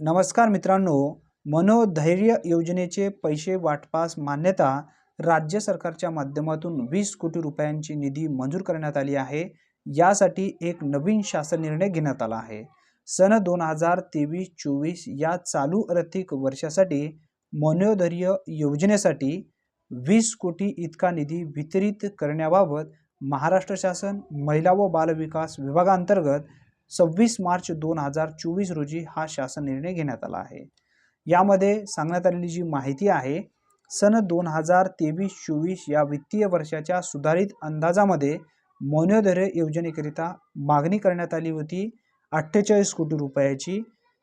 नमस्कार मित्रांनो मनोधैर्य योजनेचे पैसे वाटपास मान्यता राज्य सरकारच्या माध्यमातून वीस कोटी रुपयांची निधी मंजूर करण्यात आली आहे. यासाठी एक नवीन शासन निर्णय घेण्यात आला आहे. सन दोन हजार तेवीस चोवीस या चालू आर्थिक वर्षासाठी मनोधैर्य योजनेसाठी वीस कोटी इतका निधी वितरित करण्याबाबत महाराष्ट्र शासन महिला व बालविकास विभागांतर्गत सव्वीस मार्च दोन हजार चोवीस रोजी हा शासन निर्णय घेण्यात आला आहे. यामध्ये सांगण्यात आलेली जी माहिती आहे सन दोन हजार तेवीस चोवीस या वित्तीय वर्षाच्या सुधारित अंदाजामध्ये मौनोधैर्य योजनेकरिता मागणी करण्यात आली होती अठ्ठेचाळीस कोटी रुपयाची.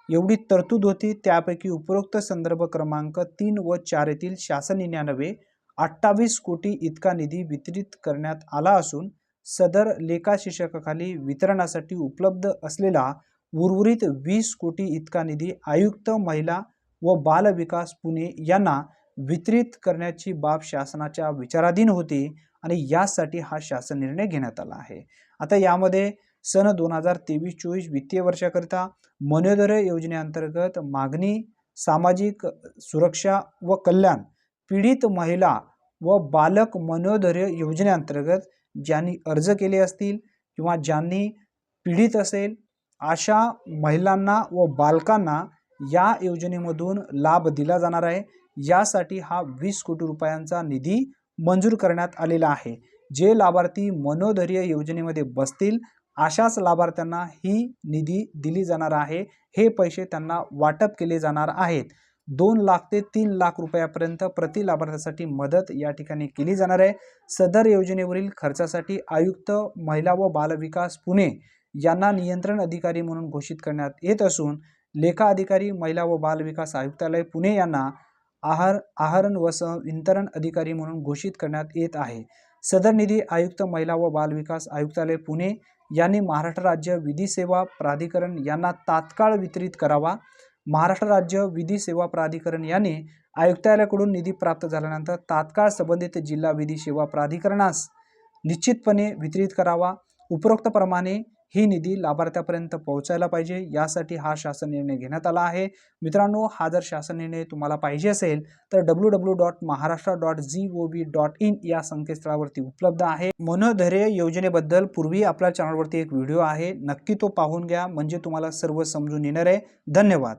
एवढी तरतूद होती त्यापैकी उपरोक्त संदर्भ क्रमांक तीन व चार येथील शासन निन्यानवे अठ्ठावीस कोटी इतका निधी वितरित करण्यात आला असून सदर लेखा शीर्षकाखाली वितरणासाठी उपलब्ध असलेला उर्वरित वीस कोटी इतका निधी आयुक्त महिला व बाल विकास पुणे यांना वितरित करण्याची बाब शासनाच्या विचाराधीन होती आणि यासाठी हा शासन निर्णय घेण्यात आला आहे. आता यामध्ये सन दोन हजार तेवीस चोवीस वित्तीय वर्षाकरिता मनोदय योजनेअंतर्गत मागणी सामाजिक सुरक्षा व कल्याण पीडित महिला व बालक मनोधैर्य योजनेअंतर्गत ज्यांनी अर्ज केले असतील किंवा ज्यांनी पीडित असेल अशा महिलांना व बालकांना या योजनेमधून लाभ दिला जाणार आहे. यासाठी हा वीस कोटी रुपयांचा निधी मंजूर करण्यात आलेला आहे. जे लाभार्थी मनोधैर्य योजनेमध्ये बसतील अशाच लाभार्थ्यांना ही निधी दिली जाणार आहे. हे पैसे त्यांना वाटप केले जाणार आहेत. दोन लाख ते तीन लाख रुपयापर्यंत प्रति लाभार्थ्यासाठी मदत या ठिकाणी केली जाणार आहे. सदर योजनेवरील खर्चासाठी आयुक्त महिला व बालविकास पुणे यांना नियंत्रण अधिकारी म्हणून घोषित करण्यात येत असून लेखा अधिकारी महिला व बालविकास आयुक्तालय पुणे यांना आहार आहरण व सह वितरण अधिकारी म्हणून घोषित करण्यात येत आहे. सदर निधी आयुक्त महिला व बालविकास आयुक्तालय पुणे यांनी महाराष्ट्र राज्य विधी सेवा प्राधिकरण यांना तात्काळ वितरित करावा. महाराष्ट्र राज्य विधी सेवा प्राधिकरण याने आयुक्तालयाकडून निधी प्राप्त झाल्यानंतर तात्काळ संबंधित जिल्हा विधी सेवा प्राधिकरणास निश्चितपणे वितरित करावा. उपरोक्तप्रमाणे ही निधी लाभार्थ्यापर्यंत पोहोचायला पाहिजे. यासाठी हा शासन निर्णय घेण्यात आला आहे. मित्रांनो हा जर शासन निर्णय तुम्हाला पाहिजे असेल तर W W dot Maharashtra dot G O B dot in या संकेतस्थळावरती उपलब्ध आहे. मनोधैर्य योजनेबद्दल पूर्वी आपल्या चॅनलवरती एक व्हिडिओ आहे. नक्की तो पाहून घ्या. म्हणजे तुम्हाला सर्व समजून येणार आहे. धन्यवाद.